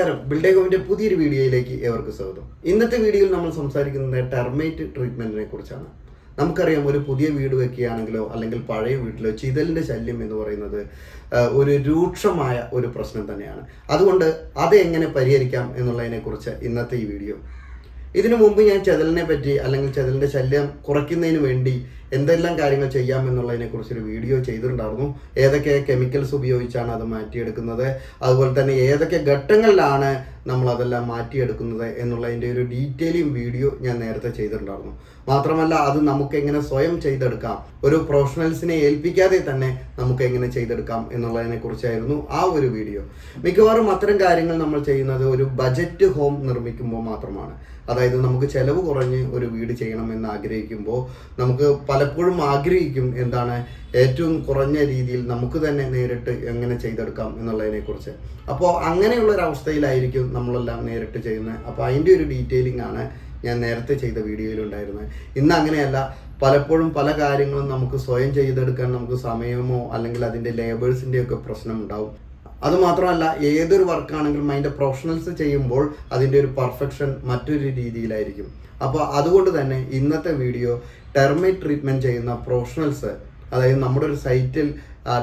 നമസ്കാരം. ബിൽഡേകോമിന്റെ പുതിയൊരു വീഡിയോയിലേക്ക് ഏവർക്കും സ്വാഗതം. ഇന്നത്തെ വീഡിയോയിൽ നമ്മൾ സംസാരിക്കുന്നത് ടെർമൈറ്റ് ട്രീറ്റ്മെന്റിനെ കുറിച്ചാണ്. നമുക്കറിയാം ഒരു പുതിയ വീട് വെക്കുകയാണെങ്കിലോ അല്ലെങ്കിൽ പഴയ വീട്ടിലോ ചിതലിന്റെ ശല്യം എന്ന് പറയുന്നത് ഒരു രൂക്ഷമായ ഒരു പ്രശ്നം തന്നെയാണ്. അതുകൊണ്ട് അത് എങ്ങനെ പരിഹരിക്കാം എന്നുള്ളതിനെ കുറിച്ച് ഇന്നത്തെ ഈ വീഡിയോ. ഇതിനു മുമ്പ് ഞാൻ ചെതലിനെ പറ്റി അല്ലെങ്കിൽ ചെതലിന്റെ ശല്യം കുറയ്ക്കുന്നതിന് വേണ്ടി എന്തെല്ലാം കാര്യങ്ങൾ ചെയ്യാം എന്നുള്ളതിനെ കുറിച്ചൊരു വീഡിയോ ചെയ്തിട്ടുണ്ടായിരുന്നു. ഏതൊക്കെ കെമിക്കൽസ് ഉപയോഗിച്ചാണ് അത് മാറ്റിയെടുക്കുന്നത്? അതുപോലെ തന്നെ ഏതൊക്കെ ഘട്ടങ്ങളിലാണ് നമ്മൾ അതെല്ലാം മാറ്റിയെടുക്കുന്നത് എന്നുള്ളതിന്റെ ഒരു ഡീറ്റെയിലിംഗ് വീഡിയോ ഞാൻ നേരത്തെ ചെയ്തിട്ടുണ്ടായിരുന്നു. മാത്രമല്ല അത് നമുക്ക് എങ്ങനെ സ്വയം ചെയ്തെടുക്കാം? ഒരു പ്രൊഫഷണൽസിനെ ഏൽപ്പിക്കാതെ തന്നെ നമുക്ക് എങ്ങനെ ചെയ്തെടുക്കാം എന്നുള്ളതിനെ കുറിച്ചായിരുന്നു ആ ഒരു വീഡിയോ മിക്കവാറും അത്തരം കാര്യങ്ങൾ നമ്മൾ ചെയ്യുന്നത് ഒരു ബജറ്റ് ഹോം നിർമ്മിക്കുമ്പോൾ മാത്രമാണ്. അതായത് നമുക്ക് ചെലവ് കുറഞ്ഞ് ഒരു വീട് ചെയ്യണം എന്ന് ആഗ്രഹിക്കുമ്പോൾ നമുക്ക് പലപ്പോഴും ആഗ്രഹിക്കും എന്താണ് ഏറ്റവും കുറഞ്ഞ രീതിയിൽ നമുക്ക് തന്നെ നേരിട്ട് എങ്ങനെ ചെയ്തെടുക്കാം എന്നുള്ളതിനെ കുറിച്ച് അപ്പോൾ അങ്ങനെയുള്ള ഒരു അവസ്ഥയിലായിരിക്കും നമ്മളെല്ലാം നേരിട്ട് ചെയ്യുന്നത്. അപ്പോൾ അതിന്റെ ഒരു ഡീറ്റെയിലിംഗ് ആണ് ഞാൻ നേരത്തെ ചെയ്ത വീഡിയോയിലുണ്ടായിരുന്നത്. ഇന്ന് അങ്ങനെയല്ല. പലപ്പോഴും പല കാര്യങ്ങളും നമുക്ക് സ്വയം ചെയ്തെടുക്കാൻ നമുക്ക് സമയമോ അല്ലെങ്കിൽ അതിന്റെ ലേബേഴ്സിന്റെ ഒക്കെ പ്രശ്നം ഉണ്ടാവും അത് മാത്രമല്ല ഏതൊരു വർക്കാണെങ്കിലും അതിന്റെ പ്രൊഫഷണൽസ് ചെയ്യുമ്പോൾ അതിന്റെ ഒരു പെർഫെക്ഷൻ മറ്റൊരു രീതിയിലായിരിക്കും. അപ്പോൾ അതുകൊണ്ട് തന്നെ ഇന്നത്തെ വീഡിയോ ടെർമൈറ്റ് ട്രീറ്റ്മെന്റ് ചെയ്യുന്ന പ്രൊഫഷണൽസ് അതായത് നമ്മുടെ ഒരു സൈറ്റിൽ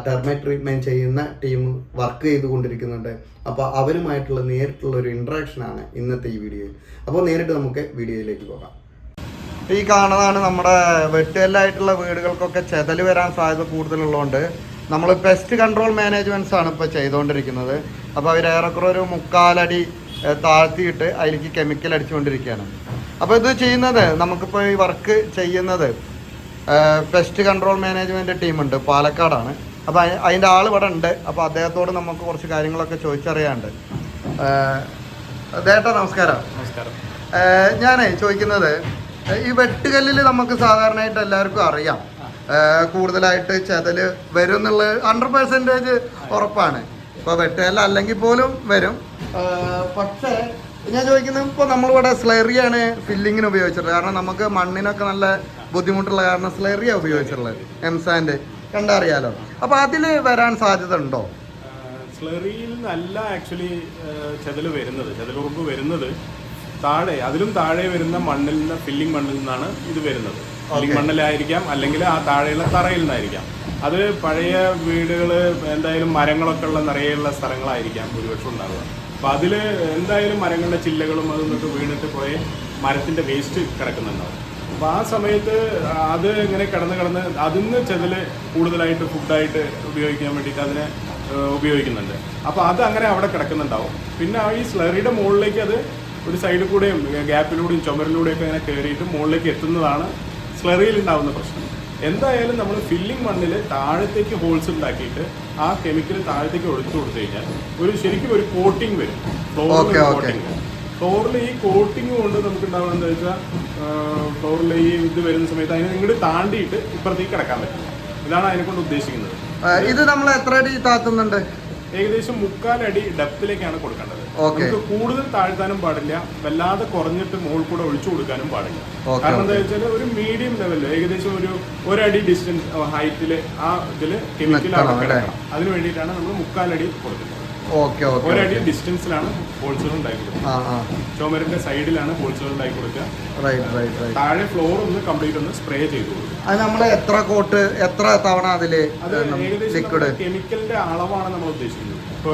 ടെർമൈറ്റ് ട്രീറ്റ്മെന്റ് ചെയ്യുന്ന ടീം വർക്ക് ചെയ്തുകൊണ്ടിരിക്കുന്നുണ്ട്. അപ്പോൾ അവരുമായിട്ടുള്ള നേരിട്ടുള്ള ഒരു ഇൻട്രാക്ഷനാണ് ഇന്നത്തെ ഈ വീഡിയോയിൽ അപ്പോൾ നേരിട്ട് നമുക്ക് വീഡിയോയിലേക്ക് പോകാം. ഈ കാണുന്നതാണ് നമ്മുടെ വെട്ടുകല്ലായിട്ടുള്ള വീടുകൾക്കൊക്കെ ചെതൽ വരാൻ സാധ്യത കൂടുതലുള്ളതുകൊണ്ട് നമ്മൾ പെസ്റ്റ് കൺട്രോൾ മാനേജ്മെന്റ്സ് ആണ് ഇപ്പോൾ ചെയ്തുകൊണ്ടിരിക്കുന്നത് അപ്പോൾ അവർ ഏറെക്കുറെ ഒരു മുക്കാലടി താഴ്ത്തിയിട്ട് അതിലേക്ക് കെമിക്കൽ അടിച്ചുകൊണ്ടിരിക്കുകയാണ്. അപ്പോൾ ഇത് ചെയ്യുന്നത് നമുക്കിപ്പോൾ ഈ വർക്ക് ചെയ്യുന്നത് പെസ്റ്റ് കൺട്രോൾ മാനേജ്മെന്റ് ടീമുണ്ട് പാലക്കാടാണ്. അപ്പോൾ അതിന്റെ ആൾ ഇവിടെ ഉണ്ട്. അപ്പോൾ അദ്ദേഹത്തോട് നമുക്ക് കുറച്ച് കാര്യങ്ങളൊക്കെ ചോദിച്ചറിയാണ്ട് ദേട്ട നമസ്കാരം. നമസ്കാരം. ഞാനേ ചോദിക്കുന്നത് ഈ വെട്ടുകല്ലിൽ നമുക്ക് സാധാരണയായിട്ട് എല്ലാവർക്കും അറിയാം. കൂടുതലായിട്ട് ചതൽ വരും എന്നുള്ളത് ഹൺഡ്രഡ് പെർസെന്റേജ് ഉറപ്പാണ്. ഇപ്പോൾ വെട്ടുകല്ല് അല്ലെങ്കിൽ പോലും വരും. പക്ഷേ ഞാൻ ചോദിക്കുന്നത് ഇപ്പോൾ നമ്മളിവിടെ സ്ലെറിയാണ് ഫില്ലിങ്ങിന് ഉപയോഗിച്ചിട്ടുള്ളത്. കാരണം നമുക്ക് മണ്ണിനൊക്കെ നല്ല ബുദ്ധിമുട്ടുള്ള കാരണം സ്ലെറിയാണ് ഉപയോഗിച്ചിട്ടുള്ളത് എംസാന്റെ. കണ്ടറിയാലോ? അപ്പോൾ അതിൽ വരാൻ സാധ്യത ഉണ്ടോ? സ്ലറിയിൽ നല്ല ആക്ച്വലി ചെതൽ വരുന്നത് ചെതലുറുമ്പ് വരുന്നത് താഴെ അതിലും താഴെ വരുന്ന മണ്ണിൽ നിന്ന് ഫില്ലിംഗ് മണ്ണിൽ നിന്നാണ് ഇത് വരുന്നത്. ഫില്ലിംഗ് മണ്ണിലായിരിക്കാം അല്ലെങ്കിൽ ആ താഴെയുള്ള തറയിൽ നിന്നായിരിക്കാം. അത് പഴയ വീടുകൾ എന്തായാലും മരങ്ങളൊക്കെ ഉള്ള നിറയെയുള്ള സ്ഥലങ്ങളായിരിക്കാം ഭൂരിപക്ഷം ഉണ്ടാവുക. അപ്പോൾ അതിൽ എന്തായാലും മരങ്ങളുടെ ചില്ലകളും അതും ഇതൊക്കെ വീണിട്ട് പോയി മരത്തിന്റെ വേസ്റ്റ് കിടക്കുന്നുണ്ടാവും. അപ്പോൾ ആ സമയത്ത് അത് ഇങ്ങനെ കിടന്ന് കിടന്ന് അതിന്ന് ചെതൽ കൂടുതലായിട്ട് ഫുഡായിട്ട് ഉപയോഗിക്കാൻ വേണ്ടിയിട്ട് അതിനെ ഉപയോഗിക്കുന്നുണ്ട്. അപ്പോൾ അത് അങ്ങനെ അവിടെ കിടക്കുന്നുണ്ടാവും. പിന്നെ ആ ഈ സ്ലറിയുടെ മുകളിലേക്ക് അത് ഒരു സൈഡിൽ കൂടെയും ഗ്യാപ്പിലൂടെയും ചുമരിലൂടെയൊക്കെ ഇങ്ങനെ കയറിയിട്ട് മുകളിലേക്ക് എത്തുന്നതാണ് സ്ലറിയിൽ ഉണ്ടാവുന്ന പ്രശ്നം. എന്തായാലും നമ്മൾ ഫില്ലിംഗ് മണ്ണിൽ താഴത്തേക്ക് ഹോൾസ് ഉണ്ടാക്കിയിട്ട് ആ കെമിക്കൽ താഴത്തേക്ക് ഒഴിച്ചു കൊടുത്തു കഴിഞ്ഞാൽ ഒരു ശരിക്കും ഒരു കോട്ടിംഗ് വരും. ഫ്ലോറിൽ. കോട്ടിംഗ് ഫ്ലോറിൽ ഈ കോട്ടിംഗ് കൊണ്ട് നമുക്ക് ഉണ്ടാവുക എന്താ വെച്ചാൽ ഫ്ലോറിൽ ഈ ഇത് വരുന്ന സമയത്ത് അതിനെ ഇങ്ങോട്ട് താണ്ടിയിട്ട് ഇപ്പുറത്തേക്ക് കിടക്കാൻ പറ്റും ഇതാണ് അതിനെ കൊണ്ട് ഉദ്ദേശിക്കുന്നത്. ഇത് നമ്മൾ എത്ര അടി താത്തുന്നുണ്ട്? ഏകദേശം മുക്കാലടി ഡെപ്തിലേക്കാണ് കൊടുക്കേണ്ടത്. നമുക്ക് കൂടുതൽ താഴ്ത്താനും പാടില്ല വല്ലാതെ കുറഞ്ഞിട്ട് മുകളിൽ കൂടെ ഒഴിച്ചു കൊടുക്കാനും പാടില്ല. കാരണം എന്താ വെച്ചാൽ ഒരു മീഡിയം ലെവലിൽ ഏകദേശം ഒരു ഒരടി ഡിസ്റ്റൻസ് ഹൈറ്റിൽ ആ ഇതിൽ കെമിക്കൽ? കിടക്കണം അതിന് വേണ്ടിയിട്ടാണ് നമ്മൾ മുക്കാലടി കൊടുക്കുന്നത്. ഓക്കെ ഓക്കെ ഒരടി ഡിസ്റ്റൻസിലാണ് ഹോൾസുകൾ ഉണ്ടാക്കി കൊടുക്കുക ആ സൈഡിലാണ് ഹോൾസുകൾ ഉണ്ടാക്കി കൊടുക്കുക റൈറ്റ് റൈറ്റ് റൈറ്റ് താഴെ ഫ്ലോർ ഒന്ന് കംപ്ലീറ്റ് ഒന്ന് സ്പ്രേ ചെയ്ത് കൊടുക്കും അത് നമ്മൾ എത്ര കോട്ട് എത്ര തവണ അതിൽ ലിക്വിഡ് കെമിക്കലിന്റെ അളവാണ് നമ്മൾ ഉദ്ദേശിക്കുന്നത്. ഇപ്പൊ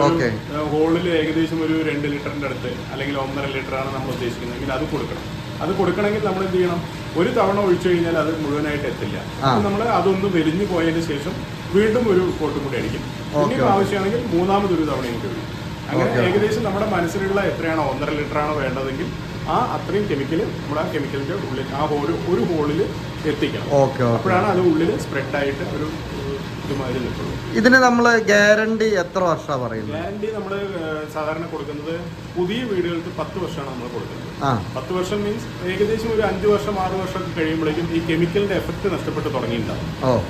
ഹോളിൽ ഏകദേശം ഒരു രണ്ട് ലിറ്ററിന്റെ അടുത്ത് അല്ലെങ്കിൽ ഒന്നര ലിറ്റർ ആണ് നമ്മൾ ഉദ്ദേശിക്കുന്നതെങ്കിൽ അത് കൊടുക്കണം. അത് കൊടുക്കണമെങ്കിൽ നമ്മൾ എന്ത് ചെയ്യണം? ഒരു തവണ ഒഴിച്ചു കഴിഞ്ഞാൽ അത് മുഴുവനായിട്ട് എത്തില്ല. നമ്മൾ അതൊന്ന് വെരിഞ്ഞു പോയതിന് ശേഷം വീണ്ടും ഒരു കോട്ടും കൂടി അടിക്കും പിന്നീട് ആവശ്യമാണെങ്കിൽ മൂന്നാമത് ഒരു തവണ എനിക്ക് ഒഴിക്കും അങ്ങനെ. ഏകദേശം നമ്മുടെ മനസ്സിലുള്ള എത്രയാണോ ഒന്നര ലിറ്റർ ആണോ വേണ്ടതെങ്കിൽ ആ അത്രയും കെമിക്കൽ നമ്മുടെ ആ കെമിക്കലിന്റെ ഉള്ളിൽ ആ ഒരു ഒരു ഹോളിൽ എത്തിക്കണം. അപ്പോഴാണ് അത് ഉള്ളിൽ സ്പ്രെഡ് ആയിട്ട് ഒരു ഇതിന് നമ്മൾ ഗ്യാരണ്ടി എത്ര വർഷമാണ് പറയുന്നത്? ഗ്യാരണ്ടി നമ്മൾ സാധാരണ കൊടുക്കുന്നത് പുതിയ വീടുകൾക്ക് പത്ത് വർഷമാണ് നമ്മൾ കൊടുക്കുന്നത്. ആ. പത്ത് വർഷം മീൻസ് ഏകദേശം ഒരു അഞ്ച് വർഷം ആറ് വർഷം കഴിയുമ്പോഴേക്കും ഈ കെമിക്കലിന്റെ എഫക്ട് നഷ്ടപ്പെട്ട് തുടങ്ങിയിട്ടുണ്ടാവും.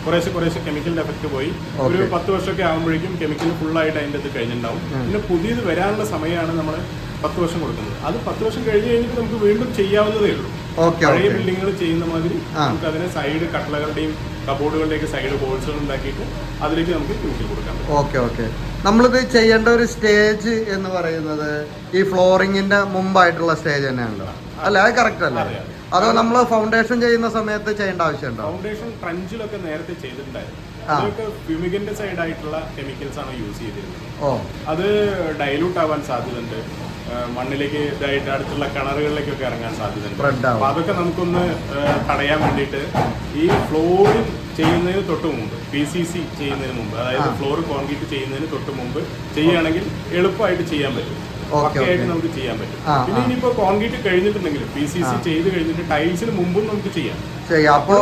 കുറേശ്ശെ കുറേശ്ശെ കെമിക്കലിന്റെ എഫക്ട് പോയി. ഒരു. പത്ത് വർഷമൊക്കെ ആകുമ്പോഴേക്കും കെമിക്കൽ ഫുള്ളായിട്ട് അതിന്റെ അത് കഴിഞ്ഞിട്ടുണ്ടാവും. പിന്നെ പുതിയത് വരാനുള്ള സമയമാണ് നമ്മൾ പത്ത് വർഷം കൊടുക്കുന്നത്. അത് പത്ത് വർഷം കഴിഞ്ഞ് കഴിഞ്ഞിട്ട് നമുക്ക് വീണ്ടും ചെയ്യാവുന്നതേ ഉള്ളൂ. പഴയ ബിൽഡിങ്ങുകൾ ചെയ്യുന്ന മാതിരി നമുക്ക് അതിനെ സൈഡ് കട്ടളകളുടെയും കബോർഡുകളുടെയൊക്കെ സൈഡ് ഹോൾസുകൾ ഉണ്ടാക്കിയിട്ട് അതിലേക്ക് നമുക്ക് യൂസിൽ കൊടുക്കാം. Okay okay. നമ്മളിത് ചെയ്യേണ്ട ഒരു സ്റ്റേജ് എന്ന് പറയുന്നത് ഈ ഫ്ലോറിങ്ങിന്റെ മുമ്പായിട്ടുള്ള സ്റ്റേജ് തന്നെയാണല്ലോ. അല്ല? അത് കറക്റ്റ് അല്ലേ? അതെ, നമ്മൾ ഫൗണ്ടേഷൻ ചെയ്യുന്ന സമയത്ത് ചെയ്യേണ്ട ആവശ്യമുണ്ടോ? ഫൗണ്ടേഷൻ ട്രഞ്ചിലൊക്കെ നേരത്തെ ചെയ്തിട്ടുണ്ടായിരുന്നു. അതൊക്കെ ഫ്യൂമിഗന്റെ സൈഡ് ആയിട്ടുള്ള കെമിക്കൽസ് ആണ് യൂസ് ചെയ്തിരുന്നത്. ഓ. അത് ഡൈലൂട്ട് ആവാൻ സാധ്യതയുണ്ട്. മണ്ണിലേക്ക് ഇതായിട്ട് അടുത്തുള്ള കിണറുകളിലേക്കൊക്കെ ഇറങ്ങാൻ സാധ്യതയുണ്ട്. അപ്പൊ അതൊക്കെ നമുക്കൊന്ന് തടയാൻ വേണ്ടിയിട്ട് ഈ ഫ്ലോറിംഗ് ചെയ്യുന്നതിന് തൊട്ട് മുമ്പ് പി സി സി ചെയ്യുന്നതിന് മുമ്പ് അതായത് ഫ്ലോർ കോൺക്രീറ്റ് ചെയ്യുന്നതിന് തൊട്ട് മുമ്പ് ചെയ്യുകയാണെങ്കിൽ എളുപ്പമായിട്ട് ചെയ്യാൻ പറ്റും. പക്കയായിട്ട് നമുക്ക് ചെയ്യാൻ പറ്റും. പിന്നെ ഇനിയിപ്പോ കോൺക്രീറ്റ് കഴിഞ്ഞിട്ടുണ്ടെങ്കിൽ പി സി സി ചെയ്ത് കഴിഞ്ഞിട്ട് ടൈൽസിന് മുമ്പും നമുക്ക് ചെയ്യാം. ചെയ്യാം. അപ്പോൾ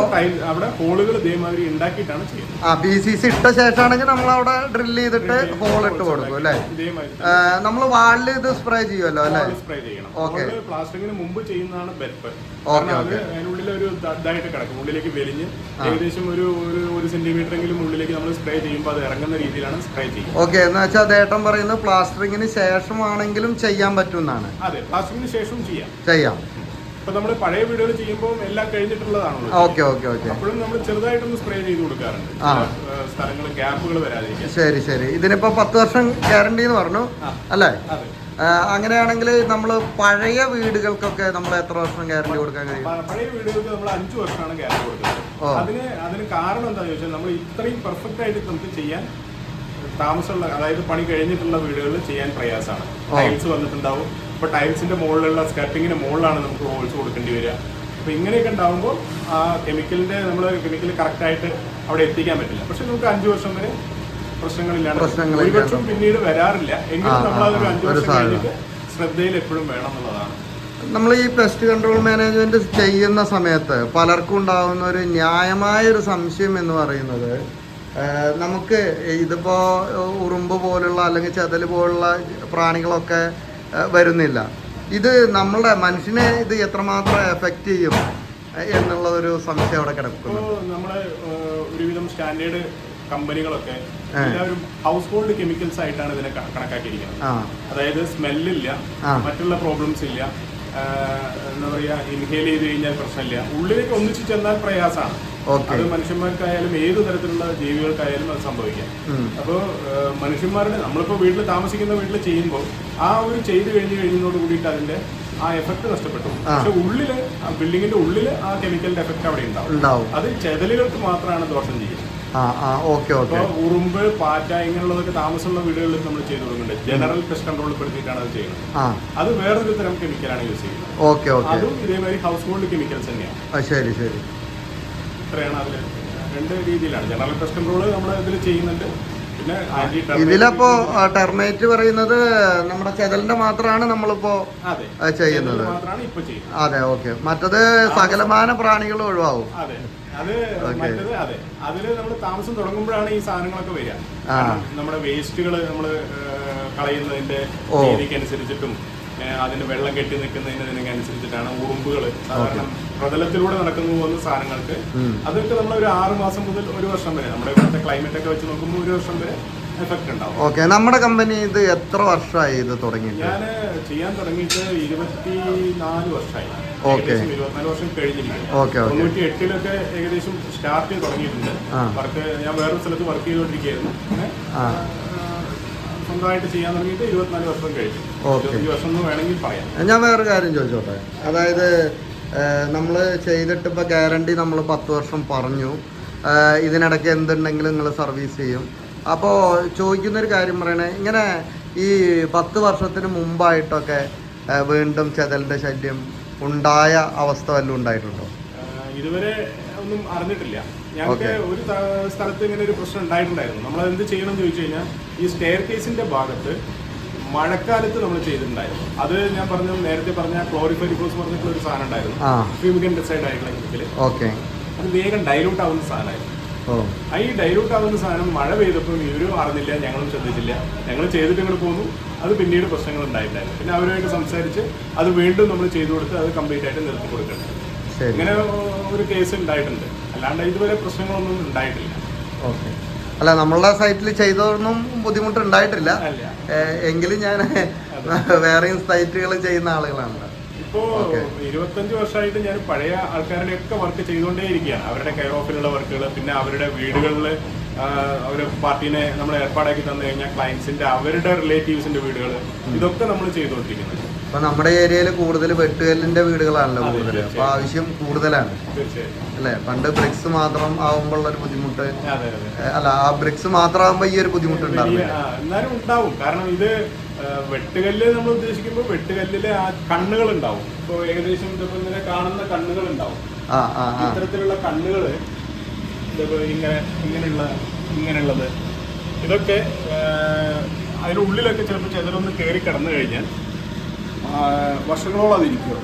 അവിടെ ഹോളുകൾ ഇതേമാതിരി ഉണ്ടാക്കിയിട്ടാണ് ചെയ്യുന്നത്. ആ ബി സി സി ഇട്ട ശേഷമാണെങ്കിൽ നമ്മൾ അവിടെ ഡ്രിൽ ചെയ്തിട്ട് ഹോൾ ഇട്ട് കൊടുക്കും അല്ലേ? നമ്മൾ വാളിൽ ഇത് സ്പ്രേ ചെയ്യുമല്ലോ അല്ലേ? സ്പ്രേ ചെയ്യണം. ഓക്കെ. പ്ലാസ്റ്റിക്കിന് മുമ്പ് ചെയ്യുന്നതാണ് ബെറ്റർ ഓക്കെ, ഓക്കെ. അതിനുള്ളിൽ ഒരു ദ- ഇതായിട്ട് കിടക്കും. ഉള്ളിലേക്ക് വലിഞ്ഞ് ആ. ഏകദേശം ഒരു ഒരു സെന്റിമീറ്റർ എങ്കിലും ഉള്ളിലേക്ക് നമ്മൾ സ്പ്രേ ചെയ്യുമ്പോൾ അത് ഇറങ്ങുന്ന രീതിയിലാണ് സ്പ്രേ ഓക്കെ എന്ന് വെച്ചാൽ ദേട്ടൻ പറയുന്നത് പ്ലാസ്റ്ററിങ്ങിന് ശേഷമാണെങ്കിലും ചെയ്യാൻ പറ്റുമെന്നാണ്. അതെ പ്ലാസ്റ്റിക്കിന് ശേഷം ചെയ്യാം. ചെയ്യാം. ഇപ്പൊ നമ്മൾ പഴയ വീടുകൾ ചെയ്യുമ്പോൾ എല്ലാം കഴിഞ്ഞിട്ടുള്ളതാണല്ലോ. Okay okay okay. അപ്പോഴും നമ്മൾ ചെറുതായിട്ടൊന്ന് സ്പ്രേ ചെയ്ത് കൊടുക്കാറുണ്ട്. സ്ഥലങ്ങൾ ഗ്യാപ്പുകൾ വരാതിരിക്കാൻ. ശരി ശരി. ഇതിനിപ്പോ പത്ത് വർഷം ഗ്യാരണ്ടി എന്ന് പറഞ്ഞു. അല്ലേ? അങ്ങനെയാണെങ്കിൽ നമ്മൾ പഴയ വീടുകൾക്കൊക്കെ നമ്മൾ എത്ര വർഷം ഗ്യാരണ്ടി കൊടുക്കാൻ കഴിയും? പഴയ വീടുകൾക്ക് നമ്മൾ അഞ്ചു വർഷമാണ് ഗ്യാരണ്ടി കൊടുക്കുന്നത്. അതിന് അതിന് കാരണം എന്താണെന്ന് ചോദിച്ചാൽ നമ്മൾ ഇത്രയും പെർഫെക്റ്റ് ആയിട്ട് നമുക്ക് ചെയ്യാൻ താമസമുള്ള അതായത് പണി കഴിഞ്ഞിട്ടുള്ള വീടുകളിൽ ചെയ്യാൻ പ്രയാസമാണ്. ടൈൽസ് വന്നിട്ടുണ്ടാവും. ഇപ്പൊ ടൈൽസിന്റെ മുകളിലുള്ള സ്കർട്ടിങ്ങിന് മുകളിലാണ് നമുക്ക് ഹോൾസ് കൊടുക്കേണ്ടി വരിക. അപ്പൊ ഇങ്ങനെയൊക്കെ ഉണ്ടാകുമ്പോൾ ആ കെമിക്കലിന്റെ നമ്മൾ കെമിക്കൽ കറക്റ്റ് ആയിട്ട് അവിടെ എത്തിക്കാൻ പറ്റില്ല. പക്ഷെ നമുക്ക് അഞ്ചു വർഷം വരെ പ്രശ്നങ്ങളില്ലാണ്ട്. ഒരുപക്ഷം പിന്നീട് വരാറില്ല. എങ്കിലും നമ്മൾ അതൊരു. അഞ്ചു വർഷം കഴിഞ്ഞിട്ട് ശ്രദ്ധയിൽ എപ്പോഴും വേണം എന്നുള്ളതാണ് നമ്മൾ ഈ പെസ്റ്റ് കൺട്രോൾ മാനേജ്മെന്റ് ചെയ്യുന്ന സമയത്ത് പലർക്കും ഉണ്ടാകുന്ന ഒരു ന്യായമായ ഒരു സംശയം എന്ന് പറയുന്നത് നമുക്ക് ഇതിപ്പോൾ ഉറുമ്പ് പോലുള്ള അല്ലെങ്കിൽ ചതൽ പോലുള്ള പ്രാണികളൊക്കെ വരുന്നില്ല. ഇത് നമ്മളുടെ മനുഷ്യനെ ഇത് എത്രമാത്രം എഫക്റ്റ് ചെയ്യും എന്നുള്ള ഒരു സംശയം അവിടെ കിടക്കുന്നു. നമ്മുടെ ഒരുവിധം സ്റ്റാൻഡേർഡ് കമ്പനികളൊക്കെ എല്ലാവരും ഹൗസ് ഹോൾഡ് കെമിക്കൽസ് ആയിട്ടാണ് ഇതിനെ കണക്കാക്കിയിരിക്കുന്നത്. അതായത് സ്മെല്ലില്ല മറ്റുള്ള പ്രോബ്ലംസ് ഇല്ല എന്താ പറയാ ഇൻഹേൽ ചെയ്ത് കഴിഞ്ഞാൽ പ്രശ്നമില്ല. ഉള്ളിലേക്ക് ഒന്നിച്ച് ചെന്നാൽ പ്രയാസമാണ്. അത് മനുഷ്യന്മാർക്കായാലും ഏത് തരത്തിലുള്ള ജീവികൾക്കായാലും അത് സംഭവിക്കാം. അപ്പോൾ മനുഷ്യന്മാരുടെ നമ്മളിപ്പോൾ വീട്ടിൽ താമസിക്കുന്ന വീട്ടിൽ ചെയ്യുമ്പോൾ ആ ഒരു ചെയ്ത് കഴിഞ്ഞ് കഴിയുന്നതോട് കൂടിയിട്ട് അതിന്റെ ആ എഫക്ട് നഷ്ടപ്പെട്ടു. പക്ഷെ ഉള്ളിൽ ബിൽഡിങ്ങിന്റെ ഉള്ളിൽ ആ കെമിക്കലിന്റെ എഫക്ട് അവിടെ ഉണ്ടാവും. അത് ചെതലുകൾക്ക് മാത്രമാണ് ദോഷം ചെയ്യുന്നത്. ഓക്കെ ഉറുമ്പ് പാറ്റ ഇങ്ങനെയുള്ളതൊക്കെ താമസമുള്ള വീടുകളിൽ നമ്മൾ ചെയ്തു കൊടുക്കുന്നുണ്ട്. ജനറൽ പെസ്റ്റ് കൺട്രോൾ പെടുത്തിയിട്ടാണ് അത് ചെയ്യുന്നത്. ആ. അത് വേറൊരു തരം കെമിക്കലാണ് യൂസ് ചെയ്യുന്നത്. Okay okay. അതും ഇതേമാതിരി ഹൗസ് ഹോൾഡ് കെമിക്കൽസ് തന്നെയാണ് ശരി ശരി. ഇത്രയാണ് അതിൽ രണ്ട് രീതിയിലാണ്. ജനറൽ പെസ്റ്റ് കൺട്രോൾ നമ്മൾ ഇതിൽ ചെയ്യുന്നുണ്ട്. ഇതിലപ്പോ ടെർമേറ്റ് പറയുന്നത് നമ്മുടെ ചെതലിന്റെ മാത്രമാണ് നമ്മളിപ്പോ ചെയ്യുന്നത്. അതെ ഓക്കെ. മറ്റത് സകലമാന പ്രാണികൾ ഒഴിവാകും അതെ. മറ്റത് അതെ. അതിൽ നമ്മൾ താമസം തുടങ്ങുമ്പോഴാണ് ഈ സാധനങ്ങളൊക്കെ വരിക. നമ്മുടെ വേസ്റ്റുകൾ നമ്മൾ കളയുന്നതിന്റെ രീതിക്കനുസരിച്ചിട്ടും അതിന് വെള്ളം കെട്ടി നിൽക്കുന്നതിന് അനുസരിച്ചിട്ടാണ് ഉറുമ്പുകൾ സാധാരണ പ്രതലത്തിലൂടെ നടക്കുന്നു പോകുന്ന സാധനങ്ങൾക്ക്. അതൊക്കെ നമ്മൾ ഒരു ആറ് മാസം മുതൽ ഒരു വർഷം വരെ നമ്മുടെ ഇവിടുത്തെ ക്ലൈമറ്റ് ഒക്കെ വെച്ച് നോക്കുമ്പോൾ ഒരു വർഷം വരെ എഫക്ട് ഉണ്ടാവും. ഓക്കെ. നമ്മുടെ കമ്പനി ഇത് എത്ര വർഷമായി ഇത് തുടങ്ങി ഞാൻ ചെയ്യാൻ തുടങ്ങിയിട്ട് ഇരുപത്തി നാല് വർഷമായി. ഇരുപത്തിനാല് വർഷം ഓക്കെ ഓക്കെ തൊണ്ണൂറ്റി എട്ടിലൊക്കെ ഏകദേശം സ്റ്റാർട്ട് ചെയ്ത് തുടങ്ങിയിട്ടുണ്ട്. ആ. വർക്ക് ഞാൻ വേറൊരു സ്ഥലത്ത് വർക്ക് ചെയ്തുകൊണ്ടിരിക്കുകയായിരുന്നു. ആ. സ്വന്തമായിട്ട് ചെയ്യാൻ തുടങ്ങിയിട്ട് ഇരുപത്തിനാല് വർഷം കഴിഞ്ഞു. Okay. ഇരുപത്തഞ്ച് വർഷം എന്ന് വേണമെങ്കിൽ പറയാം. ഞാൻ വേറൊരു കാര്യം ചോദിച്ചോട്ടെ? അതായത് നമ്മൾ ചെയ്തിട്ട് ഇപ്പോൾ ഗ്യാരണ്ടി നമ്മൾ പത്ത് വർഷം പറഞ്ഞു. ഏഹ് ഇതിനിടയ്ക്ക് എന്തുണ്ടെങ്കിലും നിങ്ങൾ സർവീസ് ചെയ്യും. അപ്പോൾ ചോദിക്കുന്നൊരു കാര്യം പറയണേ ഇങ്ങനെ ഈ പത്ത് വർഷത്തിന് മുമ്പായിട്ടൊക്കെ ഏഹ് വീണ്ടും ചെതലിന്റെ ശല്യം ഉണ്ടായ അവസ്ഥ വല്ലതും ഉണ്ടായിട്ടുണ്ടോ? ഇതുവരെ ഒന്നും അറിഞ്ഞിട്ടില്ല. ഞങ്ങൾക്ക് ഒരു സ്ഥലത്ത് ഇങ്ങനെ ഒരു പ്രശ്നം ഉണ്ടായിട്ടുണ്ടായിരുന്നു. നമ്മൾ എന്ത് ചെയ്യണം എന്ന് ചോദിച്ചു കഴിഞ്ഞാൽ ഈ സ്റ്റെയർ കേസിന്റെ ഭാഗത്ത് മഴക്കാലത്ത് നമ്മൾ ചെയ്തിട്ടുണ്ടായിരുന്നു. അത് ഞാൻ പറഞ്ഞു നേരത്തെ പറഞ്ഞ ക്ലോറിഫൈരിക്കോസ് പറഞ്ഞിട്ടുള്ള ഒരു സാധനം ഉണ്ടായിരുന്നു. ഫ്യൂമിക്കൻ ഡിസൈഡ് ആയിട്ടുള്ള കെമിക്കൽ ഓക്കെ. അത് വേഗം ഡൈലൂട്ട് ആവുന്ന സാധനമായിരുന്നു. ഈ ഡൈലൂട്ട് ആവുന്ന സാധനം മഴ പെയ്തപ്പോൾ ഇവരും അറിഞ്ഞില്ല ഞങ്ങളും ശ്രദ്ധിച്ചില്ല. ഞങ്ങൾ ചെയ്തിട്ട് ഇങ്ങോട്ട് പോന്നു. അത് പിന്നീട് പ്രശ്നങ്ങൾ ഉണ്ടായിട്ടുണ്ടായിരുന്നു പിന്നെ അവരുമായിട്ട് സംസാരിച്ച് അത് വീണ്ടും നമ്മൾ ചെയ്തു കൊടുത്ത് അത് കംപ്ലീറ്റ് ആയിട്ട് നിർത്തി കൊടുക്കണം. ഇങ്ങനെ ഒരു കേസ് ഉണ്ടായിട്ടുണ്ട്. അല്ലാണ്ട് ഇതുവരെ പ്രശ്നങ്ങളൊന്നും ഉണ്ടായിട്ടില്ല. ഓക്കെ. അല്ല നമ്മളുടെ സൈറ്റിൽ ചെയ്തതൊന്നും ബുദ്ധിമുട്ടുണ്ടായിട്ടില്ല അല്ല എങ്കിലും ഞാൻ വേറെയും സൈറ്റുകൾ ചെയ്യുന്ന ആളുകളാണ്. ഇപ്പോ. ഇരുപത്തഞ്ച് വർഷമായിട്ട് ഞാൻ പഴയ ആൾക്കാരുടെ ഒക്കെ വർക്ക് ചെയ്തുകൊണ്ടേ ഇരിക്കുകയാണ് അവരുടെ കെയർ ഓഫിലുള്ള വർക്കുകൾ പിന്നെ അവരുടെ വീടുകളിൽ അവർ പാർട്ടീനെ നമ്മൾ ഏർപ്പാടാക്കി തന്നു കഴിഞ്ഞാൽ ക്ലയൻസിന്റെ അവരുടെ റിലേറ്റീവ്സിന്റെ വീടുകൾ ഇതൊക്കെ നമ്മൾ ചെയ്തുകൊണ്ടിരിക്കുന്നത്. അപ്പൊ നമ്മുടെ ഏരിയയിൽ കൂടുതൽ വെട്ടുകല്ലിന്റെ വീടുകളാണല്ലോ കൂടുതൽ അപ്പൊ ആവശ്യം കൂടുതലാണ്. അല്ലെ അല്ലേ? പണ്ട് ബ്രിക്സ് മാത്രം ആവുമ്പോൾ ഒരു ബുദ്ധിമുട്ട്. അതെ അതെ അല്ല ആ ബ്രിക്സ് മാത്രം ആവുമ്പോ ഈ ഒരു ബുദ്ധിമുട്ട് ഉണ്ടാവില്ല? എന്നാലും ഉണ്ടാവും. കാരണം ഇത് വെട്ടുകല്ല് നമ്മൾ ഉദ്ദേശിക്കുമ്പോൾ വെട്ടുകല്ലിലെ ആ കണ്ണുകൾ ഉണ്ടാവും ഇപ്പോൾ ഏകദേശം ഇതൊക്കെ ഇങ്ങനെ കാണുന്ന കണ്ണുകൾ ഉണ്ടാവും ഇത്തരത്തിലുള്ള കണ്ണുകൾ ഇതിപ്പോ ഇങ്ങനെ ഇങ്ങനെയുള്ള ഇങ്ങനെയുള്ളത്. ഇതൊക്കെ അതിന്റെ അതിനുള്ളിലൊക്കെ ചിലപ്പോൾ ചെതലൊന്ന് കയറി കടന്നു കഴിഞ്ഞാൽ വർഷങ്ങളോളം അതിരിക്കും.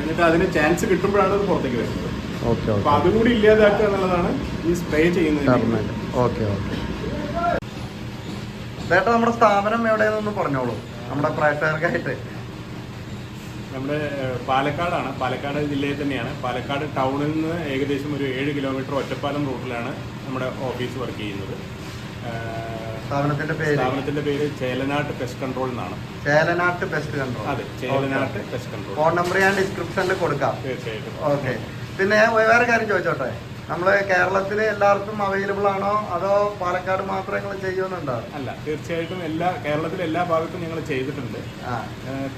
എന്നിട്ട് അതിന് ചാൻസ് കിട്ടുമ്പോഴാണ് അത് പുറത്തേക്ക് വരുന്നത്. ഓക്കെ അപ്പൊ അതും കൂടി ഇല്ലാതാക്കുക എന്നുള്ളതാണ് ഈ സ്പ്രേ ചെയ്യുന്നത്. Okay okay. ചേട്ടാ നമ്മുടെ സ്ഥാപനം എവിടെയെന്നൊന്ന് പറഞ്ഞോളൂ. നമ്മുടെ പ്രേക്ഷകർക്കായിട്ട് നമ്മുടെ പാലക്കാടാണ്. പാലക്കാട് ജില്ലയിൽ തന്നെയാണ്. പാലക്കാട് ടൗണിൽ നിന്ന് ഏകദേശം ഒരു ഏഴ് കിലോമീറ്റർ ഒറ്റപ്പാലം റൂട്ടിലാണ് നമ്മുടെ ഓഫീസ് വർക്ക് ചെയ്യുന്നത്. സ്ഥാപനത്തിന്റെ പേര്? സ്ഥാപനത്തിന്റെ പേര് ചേലനാട്ട് പെസ്റ്റ് കൺട്രോൾ എന്നാണ്. ചേലനാട്ട് പെസ്റ്റ് കൺട്രോൾ അതെ Chelanat pest control phone number ഞാൻ ഡിസ്ക്രിപ്ഷനിൽ കൊടുക്കാം. തീർച്ചയായിട്ടും. ഓക്കെ. പിന്നെ വേറെ കാര്യം ചോദിച്ചോട്ടെ? നമ്മളെ കേരളത്തിൽ എല്ലാവർക്കും അവൈലബിൾ ആണോ? അതോ പാലക്കാട് മാത്രം നിങ്ങൾ ചെയ്യുന്നുണ്ടോ? അല്ല തീർച്ചയായിട്ടും എല്ലാ കേരളത്തിലെ എല്ലാ ഭാഗത്തും ഞങ്ങൾ ചെയ്തിട്ടുണ്ട്.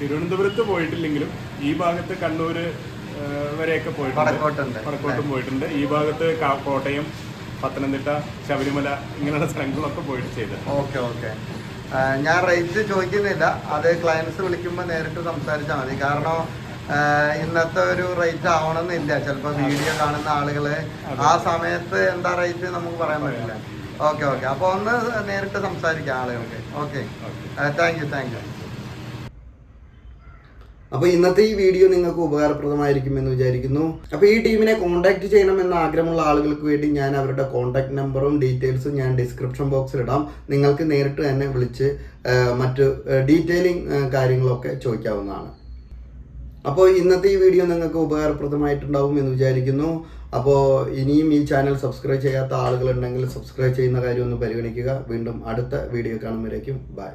തിരുവനന്തപുരത്ത് പോയിട്ടില്ലെങ്കിലും ഈ ഭാഗത്ത് കണ്ണൂര് വരെയൊക്കെ പോയിട്ടുണ്ട്. പടക്കോട്ടും വടക്കോട്ടും പോയിട്ടുണ്ട്. ഈ ഭാഗത്ത് കോട്ടയം പത്തനംതിട്ട ശബരിമല ഇങ്ങനെയുള്ള സ്ഥലങ്ങളൊക്കെ പോയിട്ട് ചെയ്ത് ഓക്കെ ഓക്കെ. ഞാൻ റേറ്റ് ചോദിക്കുന്നില്ല. അത് ക്ലയൻസ് വിളിക്കുമ്പോൾ നേരിട്ട് സംസാരിച്ചാൽ മതി. കാരണം ഇന്നത്തെ ഒരു റേറ്റ് ആവണമെന്നില്ല. ചിലപ്പോൾ വീഡിയോ കാണുന്ന ആളുകൾ ആ സമയത്ത് എന്താ റേറ്റ് നമുക്ക് പറയാൻ പറ്റില്ല. ഓക്കെ ഓക്കെ അപ്പോൾ ഒന്ന് നേരിട്ട് സംസാരിക്കാം ആളുകൾക്ക്. Okay thank you thank you അപ്പോൾ ഇന്നത്തെ ഈ വീഡിയോ നിങ്ങൾക്ക് ഉപകാരപ്രദമായിരിക്കും എന്ന് വിചാരിക്കുന്നു. അപ്പോൾ ഈ ടീമിനെ കോൺടാക്ട് ചെയ്യണമെന്ന ആഗ്രഹമുള്ള ആളുകൾക്ക് വേണ്ടി ഞാൻ അവരുടെ കോൺടാക്ട് നമ്പറും ഡീറ്റെയിൽസും ഞാൻ ഡിസ്ക്രിപ്ഷൻ ബോക്സിൽ ഇടാം. നിങ്ങൾക്ക് നേരിട്ട് തന്നെ വിളിച്ച് മറ്റു മറ്റ് ഡീറ്റെയിലിംഗ് കാര്യങ്ങളൊക്കെ ചോദിക്കാവുന്നതാണ്. അപ്പോൾ ഇന്നത്തെ ഈ വീഡിയോ നിങ്ങൾക്ക് ഉപകാരപ്രദമായിട്ടുണ്ടാവും എന്ന് വിചാരിക്കുന്നു. അപ്പോൾ ഇനിയും ഈ ചാനൽ സബ്സ്ക്രൈബ് ചെയ്യാത്ത ആളുകളുണ്ടെങ്കിൽ സബ്സ്ക്രൈബ് ചെയ്യുന്ന കാര്യം ഒന്ന് പരിഗണിക്കുക. വീണ്ടും അടുത്ത വീഡിയോ കാണുമ്പോഴേക്കും ബൈ